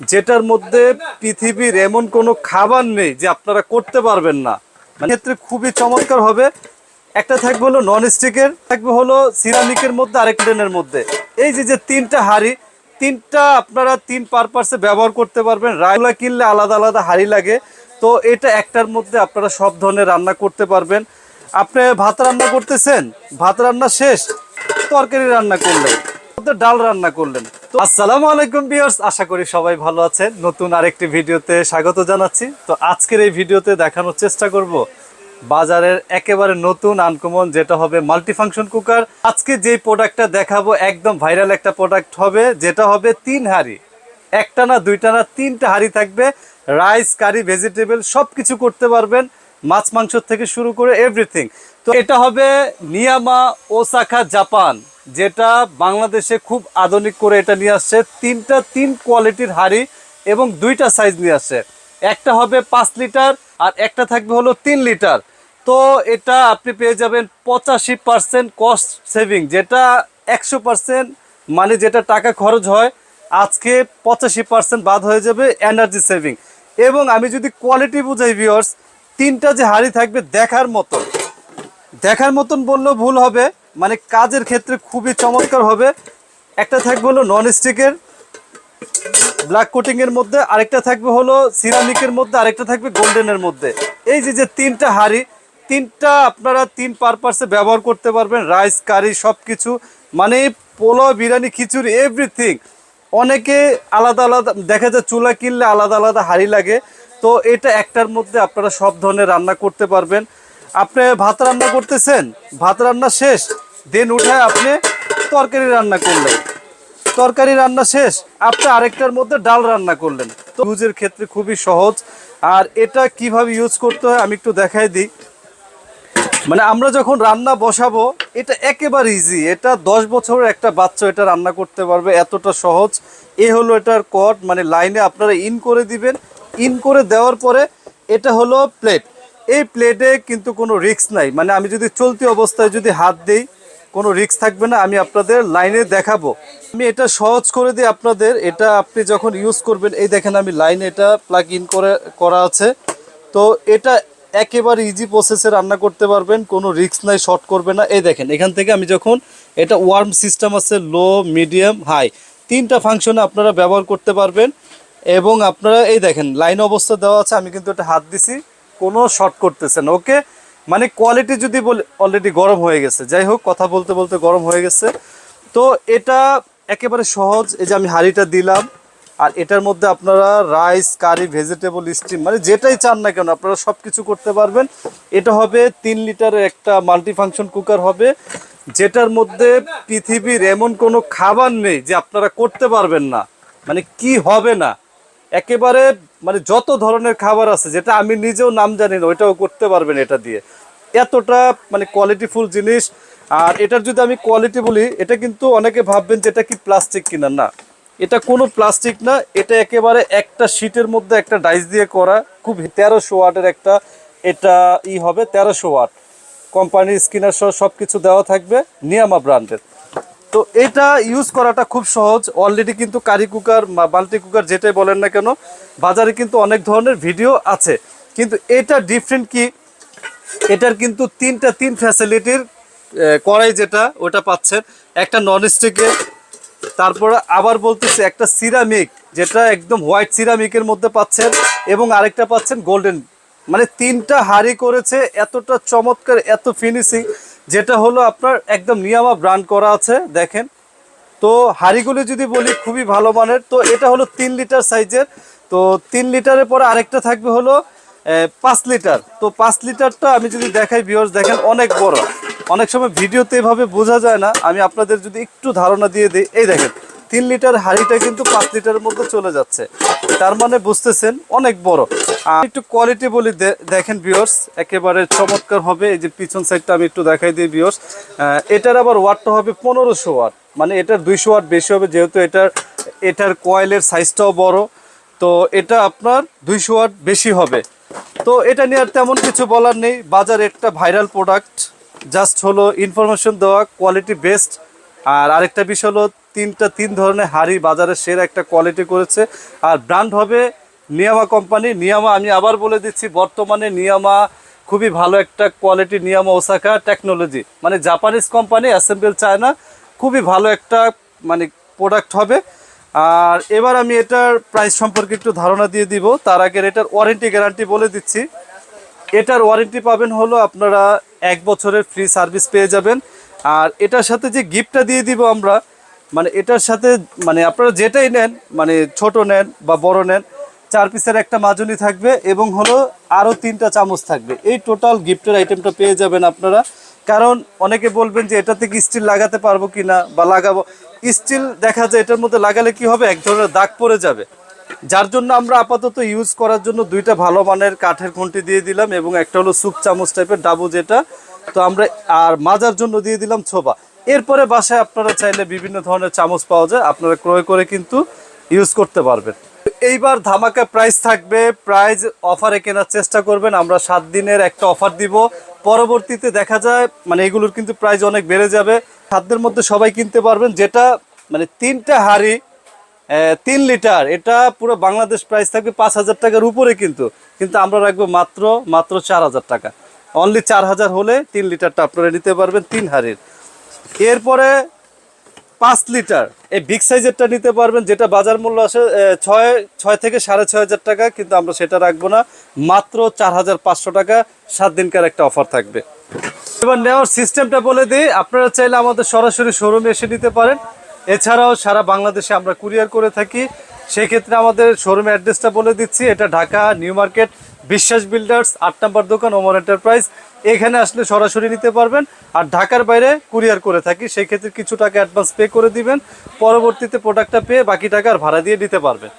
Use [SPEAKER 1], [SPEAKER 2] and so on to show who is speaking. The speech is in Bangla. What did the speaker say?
[SPEAKER 1] যেটার মধ্যে পৃথিবীর এমন কোনো খাবার নেই যে আপনারা করতে পারবেন না। মানে ক্ষেত্রে খুবই চমৎকার হবে। একটা থাকবে হলো নন স্টিকের থাকবে হলো সিরামিকের মধ্যে আরেকজনের মধ্যে। এই যে যে তিনটা হাড়ি, তিনটা আপনারা তিন পারপাসে ব্যবহার করতে পারবেন। রায়গুলা কিনলে আলাদা আলাদা হাড়ি লাগে। তো এটা একটার মধ্যে আপনারা সব ধরনের রান্না করতে পারবেন। আপনি ভাত রান্না করতেছেন, ভাত রান্না শেষ, তরকারি রান্না করলেন ডাল রান্না করলেন। আসসালামু আলাইকুম ভিউয়ার্স, আশা করি সবাই ভালো আছেন। নতুন আরেকটি ভিডিওতে স্বাগত জানাচ্ছি। তো আজকের এই ভিডিওতে দেখানোর চেষ্টা করব বাজারের একেবারে নতুন আনকমন, যেটা হবে মাল্টিফাংশন কুকার আজকে যে প্রোডাক্টটা দেখাবো, একদম ভাইরাল একটা প্রোডাক্ট হবে, যেটা হবে তিন হাঁড়ি। একটা না, দুইটা না, তিনটা হাঁড়ি থাকবে। রাইস কারি ভেজিটেবল সব কিছু করতে পারবেন। মাছ, মাংস থেকে শুরু করে এভরিথিং তো এটা হবে নিয়ামা ওসাকা জাপান, যেটা বাংলাদেশে খুব আধুনিক করে এটা নিয়ে আসছে। তিনটা, তিন কোয়ালিটির হাঁড়ি এবং দুইটা সাইজ নিয়ে আসছে। একটা হবে পাঁচ লিটার আর একটা থাকবে হলো তিন লিটার। তো এটা আপনি পেয়ে যাবেন পঁচাশি পার্সেন্ট কস্ট সেভিং যেটা একশো পার্সেন্ট মানে যেটা টাকা খরচ হয়, আজকে পঁচাশি পার্সেন্ট বাদ হয়ে যাবে এনার্জি সেভিং এবং আমি যদি কোয়ালিটি বুঝাই ভিওর্স তিনটা যে হাড়ি থাকবে দেখার মতন। দেখার মতন বললেও ভুল হবে মানে কাজের ক্ষেত্রে খুবই চমৎকার হবে। একটা থাকবে হলো নন স্টিকের ব্ল্যাক কোটিং এর মধ্যে, আরেকটা থাকবে হলো সিরামিকের মধ্যে, আরেকটা থাকবে গোল্ডেনের মধ্যে। এই যে যে তিনটা হাড়ি, তিনটা আপনারা তিন পারপাসে ব্যবহার করতে পারবেন রাইস কারি সব কিছু মানে পোলাও, বিরিয়ানি, খিচুড়ি এভরিথিং অনেকে আলাদা আলাদা, দেখা যায় চুলা কিনলে আলাদা আলাদা হাড়ি লাগে। তো এটা একটার মধ্যে আপনারা সব ধরনের রান্না করতে পারবেন। আপনি ভাত রান্না করতেছেন, ভাত রান্না শেষ দেন উঠায় আপনি তরকারি রান্না করলেন। তরকারি রান্না শেষ, আপনি আরেকটার মধ্যে ডাল রান্না করলেন। তো ইউজের ক্ষেত্রে খুবই সহজ। আর এটা কীভাবে ইউজ করতে হয় আমি একটু দেখাই দিই। মানে আমরা যখন রান্না বসাবো, এটা একেবারে ইজি এটা দশ বছরের একটা বাচ্চা এটা রান্না করতে পারবে, এতটা সহজ। এ হলো এটার কট মানে লাইনে আপনারা ইন করে দিবেন। ইন করে দেওয়ার পরে এটা হলো প্লেট এই প্লেটে কিন্তু কোনো রিস্ক নাই। মানে আমি যদি চলতি অবস্থায় যদি হাত দিই, কোনো রিস্ক থাকবে না, আমি আপনাদের লাইনে দেখাবো। আমি এটা সহজ করে দিই আপনাদের। এটা আপনি যখন ইউজ করবেন, এই দেখেন আমি লাইনে এটা প্লাগ ইন করে, করা আছে। তো এটা একেবারে ইজি প্রসেসে রান্না করতে পারবেন, কোনো রিস্ক নাই শর্ট করবে না। এই দেখেন, এখান থেকে আমি যখন এটা ওয়ার্ম সিস্টেম আছে লো মিডিয়াম হাই তিনটা ফাংশনে আপনারা ব্যবহার করতে পারবেন। এবং আপনারা এই দেখেন, লাইন অবস্থা দেওয়া আছে, আমি কিন্তু এটা হাত দিছি, কোনো শর্ট করতেছে না ওকে? মানে কোয়ালিটি যদি বলি অলরেডি গরম হয়ে গেছে, যাই হোক, কথা বলতে বলতে গরম হয়ে গেছে। তো এটা একেবারে সহজ, এই যে আমি হাঁড়িটা দিলাম, আর এটার মধ্যে আপনারা রাইস কারি ভেজিটেবল স্টিম মানে যেটাই চান না কেন, আপনারা সব কিছু করতে পারবেন। এটা হবে তিন লিটারের একটা মাল্টিফাংশন কুকার হবে, যেটার মধ্যে পৃথিবীর এমন কোনো খাবার নেই যে আপনারা করতে পারবেন না। মানে কি হবে না? একেবারে মানে যত ধরনের খাবার আছে, যেটা আমি নিজেও নাম জানি না, ওইটাও করতে পারবেন এটা দিয়ে। এতটা মানে কোয়ালিটিফুল জিনিস, আর এটার যদি আমি কোয়ালিটি বলি, এটা কিন্তু অনেকে ভাববেন যে এটা কি প্লাস্টিক কিনা। না, এটা কোনো প্লাস্টিক না, এটা একেবারে একটা শীটের মধ্যে একটা ডাইস দিয়ে করা, খুব তেরোশো ওয়াটের একটা, এটা ই হবে তেরোশো ওয়াট। কোম্পানির স্কিনার সহ সব কিছু দেওয়া থাকবে নিয়ামা ব্র্যান্ডের তো এটা ইউজ করাটা খুব সহজ। অলরেডি কিন্তু কারি কুকার মাল্টি কুকার যেটাই বলেন না কেন, বাজারে কিন্তু অনেক ধরনের ভিডিও আছে। কিন্তু এটা ডিফারেন্ট কি? এটার কিন্তু তিনটা তিন ফ্যাসিলিটির কড়াই যেটা, ওটা পাচ্ছেন। একটা নন স্টিকের তারপরে আবার বলতেছে একটা সিরামিক যেটা একদম হোয়াইট সিরামিকের মধ্যে পাচ্ছেন। এবং আরেকটা পাচ্ছেন গোল্ডেন মানে তিনটা হাড়ি করেছে, এতটা চমৎকার, এত ফিনিশিং যেটা হলো আপনার একদম নিয়ামা ব্র্যান্ড করা আছে, দেখেন। তো হাঁড়িগুলি যদি বলি, খুবই ভালো মানের। তো এটা হলো তিন লিটার সাইজের। তো তিন লিটারের পরে আরেকটা থাকবে হলো পাঁচ লিটার। তো পাঁচ লিটারটা আমি যদি দেখাই ভিওর্স দেখেন অনেক বড়। অনেক সময় ভিডিওতে এভাবে বোঝা যায় না। আমি আপনাদের যদি একটু ধারণা দিয়ে দিই, এই দেখেন। তিন লিটার হাঁড়িটা কিন্তু পাঁচ লিটারের মধ্যে চলে যাচ্ছে। তার মানে বুঝতেছেন, অনেক বড়। আর একটু কোয়ালিটি বলি দেখেন ভিউয়ার্স একেবারে চমৎকার হবে। এই যে পিছন সাইডটা আমি একটু দেখাই দিই ভিউয়ার্স এটার আবার ওয়াটটা হবে পনেরোশো ওয়াট মানে এটার দুইশো ওয়াট বেশি হবে, যেহেতু এটার এটার কয়েলের সাইজটাও বড়। তো এটা আপনার দুইশো ওয়াট বেশি হবে। তো এটা নিয়ে আর তেমন কিছু বলার নেই। বাজারে একটা ভাইরাল প্রোডাক্ট জাস্ট হলো ইনফরমেশন দেওয়া কোয়ালিটি বেস্ট আর আরেকটা বিষয় হলো তিনটা, তিন ধরনের হাড়ি বাজারে সেরা একটা কোয়ালিটি করেছে। আর ব্র্যান্ড হবে নিয়ামা কোম্পানি নিয়ামা, আমি আবার বলে দিচ্ছি, বর্তমানে নিয়ামা খুবই ভালো একটা কোয়ালিটি নিয়ামা ওসাকা টেকনোলজি মানে জাপানিজ কোম্পানি অ্যাসেম্বল চায়না খুবই ভালো একটা মানে প্রোডাক্ট হবে। আর এবার আমি এটার প্রাইস সম্পর্কে একটু ধারণা দিয়ে দিব। তার আগে এটার ওয়ারেন্টি গ্যারান্টি বলে দিচ্ছি। এটার ওয়ারেন্টি পাবেন হলো আপনারা এক বছরের ফ্রি সার্ভিস পেয়ে যাবেন। আর এটার সাথে যে গিফটটা দিয়ে দিব আমরা মানে এটার সাথে মানে আপনারা যেটাই নেন মানে ছোট নেন বা বড় নেন, চার পিসের একটা মাজনি থাকবে এবং হলো আরও তিনটা চামচ থাকবে। এই টোটাল গিফটের আইটেমটা পেয়ে যাবেন আপনারা। কারণ অনেকে বলবেন যে এটাতে কি স্টিল লাগাতে পারব কি না বা লাগাবো। স্টিল দেখা যায় এটার মধ্যে লাগালে কি হবে? এক ধরনের দাগ পড়ে যাবে। যার জন্য আমরা আপাতত ইউজ করার জন্য দুইটা ভালো মানের কাঠের খুঁটি দিয়ে দিলাম এবং একটা হলো সুপ চামচ টাইপের ডাবু যেটা। তো আমরা, আর মাজার জন্য দিয়ে দিলাম ছোবা। এরপরে বাসায় আপনারা চাইলে বিভিন্ন ধরনের চামচ পাওয়া যায়। আপনারা ক্রয় করে কিন্তু ইউজ করতে পারবেন। এইবার ধামাকা প্রাইস থাকবে। প্রাইস অফারে কেনার চেষ্টা করবেন। আমরা সাত দিনের একটা অফার দিব। পরবর্তীতে দেখা যায় মানে এগুলোর কিন্তু প্রাইস অনেক বেড়ে যাবে। দিনের মধ্যে সবাই কিনতে পারবেন। যেটা মানে তিনটা হাড়ি তিন লিটার, এটা পুরো বাংলাদেশ প্রাইস থাকবে পাঁচ হাজার টাকার উপরে কিন্তু। কিন্তু আমরা রাখব মাত্র মাত্র চার হাজার টাকা। অনলি চার হাজার হলে তিন লিটারটা আপনারা নিতে পারবেন তিন হাড়ির। এরপরে পাঁচ লিটার। এই বিগ সাইজেরটা নিতে পারবেন, যেটা বাজার মূল্য আসে ছয় ছয় থেকে সাড়ে ছয় হাজার টাকা, কিন্তু আমরা সেটা রাখব না। মাত্র চার হাজার পাঁচশো টাকা, সাত দিনকার একটা অফার থাকবে। এবার নেওয়ার সিস্টেমটা বলে দিই, আপনারা চাইলে আমাদের সরাসরি শোরুমে এসে নিতে পারেন। এছাড়াও সারা বাংলাদেশে আমরা কুরিয়ার করে থাকি। সেক্ষেত্রে আমাদের শোরুম অ্যাড্রেসটা বলে দিচ্ছি। এটা Dhaka new market Biswas builders আট নম্বর দোকান, ওমর এন্টারপ্রাইজ এখানে আসলে সরাসরি নিতে পারবেন। আর ঢাকার বাইরে কুরিয়ার করে থাকি সেই ক্ষেত্রে কিছু টাকা অ্যাডভান্স পে করে দিবেন। পরবর্তীতে প্রোডাক্টটা পেয়ে বাকি টাকা আর ভাড়া দিয়ে নিতে পারবেন।